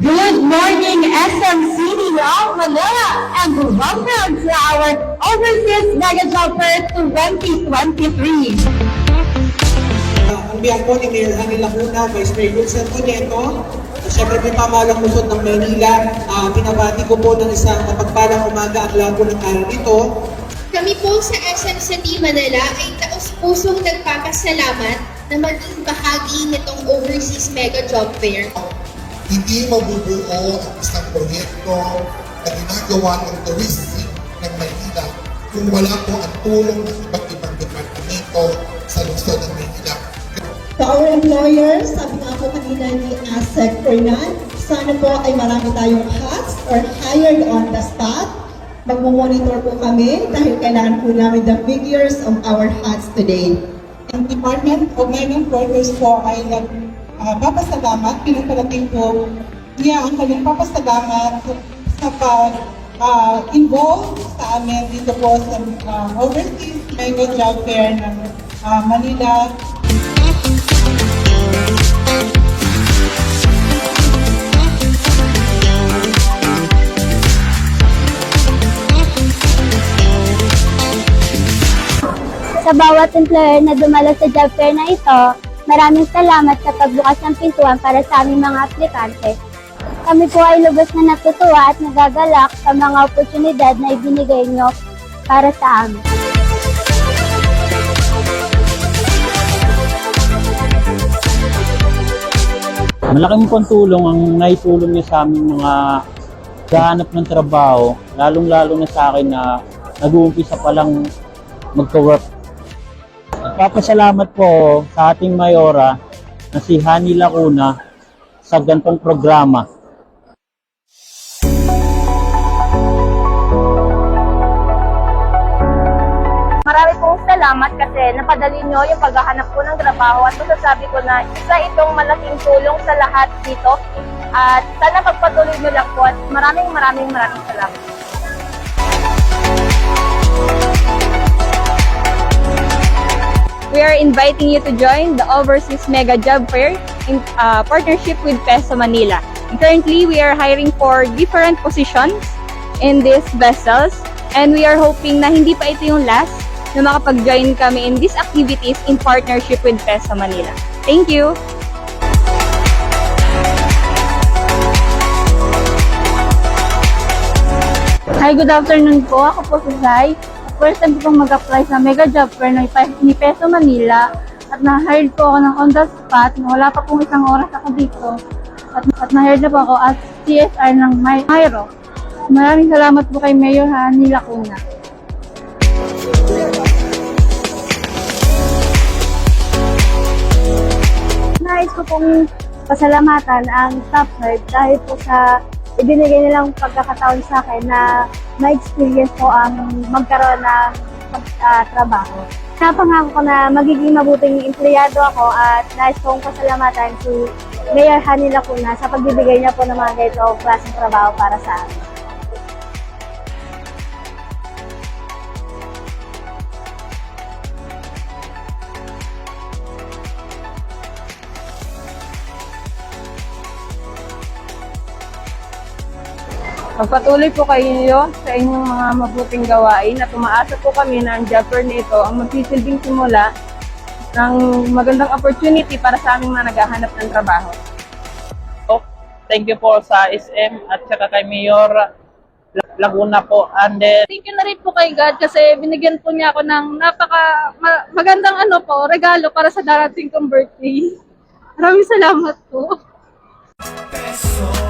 representing SM City of Manila and welcome to our Overseas Mega Jumper 2023. Ang biyak po ni Mayor Hani Lacuna, Vice Mayor Wilson Cuneto, at syempre may pamahalang lungsod ng Maynila. Ah, binabati ko po ng isang mapagpalang umaga ang lago ng araw ito. Kami po sa SM City Manila ay taos-pusong nagpapasalamat na maging bahagi nitong Overseas Mega Job Fair. Hindi mabubuo ang isang proyekto na ginagawa ng tourism ng Maynila kung wala po ang tulong ng iba't ibang departamento sa lungsod ng Maynila. To our employers, sabi nga po kanina ni Asek Fernan, sana po ay marami tayong hats or hired on the spot. Magmumonitor po kami dahil kailangan po namin the figures of our hats today. Ang Department of Mining Progress po ay nagpapasalamat, pinaparating po niya ang kanyang papasalamat sa pag-involve sa amin dito po sa ah, Overseas Mega Job Fair ng ah, Manila. Sa bawat employer na dumalo sa job fair na ito, maraming salamat sa pagbukas ng pintuan para sa aming mga aplikante. Kami po ay lubos na natutuwa at nagagalak sa mga oportunidad na ibinigay nyo para sa amin. Malaking pong tulong ang naitulong niya sa aming mga gahanap ng trabaho, lalong-lalo na sa akin na nag-uumpisa pa lang magka-work. Nagpapasalamat po sa ating mayora na si Hani Lacuna sa gantong programa. Marami pong salamat kasi napadali nyo yung paghahanap ko ng trabaho at masasabi ko na isa itong malaking tulong sa lahat dito. At sana pagpatuloy nyo lang po at maraming maraming maraming salamat. We are inviting you to join the Overseas Mega Job Fair in uh, partnership with Peso Manila. Currently, we are hiring for different positions in these vessels and we are hoping na hindi pa ito yung last na makapag-join kami in these activities in partnership with Peso Manila. Thank you! Hi, good afternoon po. Ako po si Zai. First time ko mag-apply sa Mega Job Fair ng Peso Manila at na-hired po ako ng on the spot. Wala pa pong isang oras ako dito. At, at na-hired na po ako as CSR ng My Myro. Maraming salamat po kay Mayor Hani Lacuna. Nais ko pong pasalamatan ang staff nerd dahil po sa ibinigay nilang pagkakataon sa akin na ma-experience ko ang magkaroon ng ah, trabaho. Napangako ko na magiging mabuting empleyado ako at nais kong pasalamatan si Mayor Hani Lacuna sa pagbibigay niya po ng mga ganito klaseng trabaho para sa amin. Magpatuloy po kayo sa inyong mga mabuting gawain at umaasa po kami na ang job fair na ito ang magsisilbing simula ng magandang opportunity para sa aming mga naghahanap ng trabaho. Thank you po sa SM at saka kay Mayor Laguna po. And then, Thank you na rin po kay God kasi binigyan po niya ako ng napaka ma- magandang ano po, regalo para sa darating kong birthday. Maraming salamat po. Peso